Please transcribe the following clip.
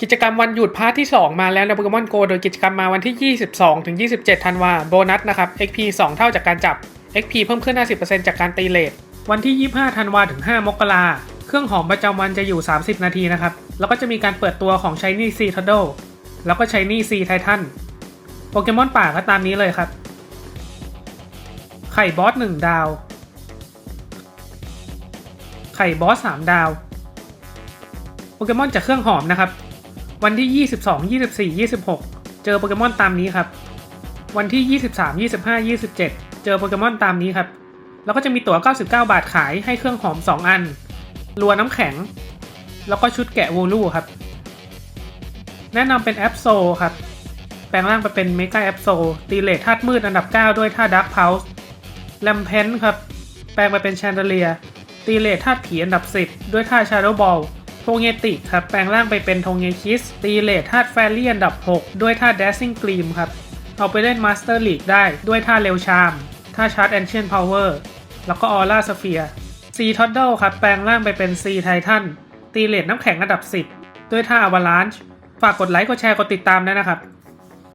กิจกรรมวันหยุดพาร์ทที่ 2 มาแล้วในโปเกมอนโกโดยกิจกรรมมาวันที่ 22 ถึง 27 ธันวาโบนัสนะครับ XP 2 เท่าจากการจับ XP เพิ่มขึ้น 50%จากการตีเลทวันที่ 25 ธันวาถึง 5 มกราเครื่องหอมประจำวันจะอยู่ 30 นาทีนะครับ แล้วก็จะมีการเปิดตัวของ Shiny C Turtle แล้วก็ Shiny C Titan โปเกมอนป่าก็ตามนี้เลยครับ ไข่บอส 1 ดาว ไข่บอส 3 ดาว โปเกมอนจากเครื่องหอมนะครับ วันที่ 22 24 26 เจอโปเกมอนตามนี้ครับ วันที่ 23 25 27 เจอโปเกมอนตามนี้ครับ แล้วก็จะมีตั๋ว 99 บาทขายให้เครื่องหอม 2 อัน รัวน้ำแข็ง แล้วก็ชุดแกะวูลูครับ แนะนำเป็นแอปโซครับ แปลงร่างไปเป็นเมกาแอปโซตีเลทธาตุมืดอันดับ 9 ด้วยท่าดักเพาส์แลมเพนครับ แปลงไปเป็นแชนเดเลียตีเลทธาตุผีอันดับ 10 ด้วยท่าชาร์โดบอล โทเงติครับ แปลงร่างไปเป็นโทเงคิส ตีเลทธาตุแฟรี่อันดับ 6 ด้วยท่า Dancing Gleam ครับ เอาไปเล่นมาสเตอร์ลีกได้ด้วยท่าเร็วชามท่าชาร์จแอนเชียนพาวเวอร์แล้วก็ออร่าสเฟียซีทอดเดิลครับ แปลงร่างไปเป็นซีไททันตีเลทน้ำแข็งอันดับ 10 ด้วยท่าอวาลานช์ฝากกดไลค์กดแชร์กดติดตามด้วยนะครับ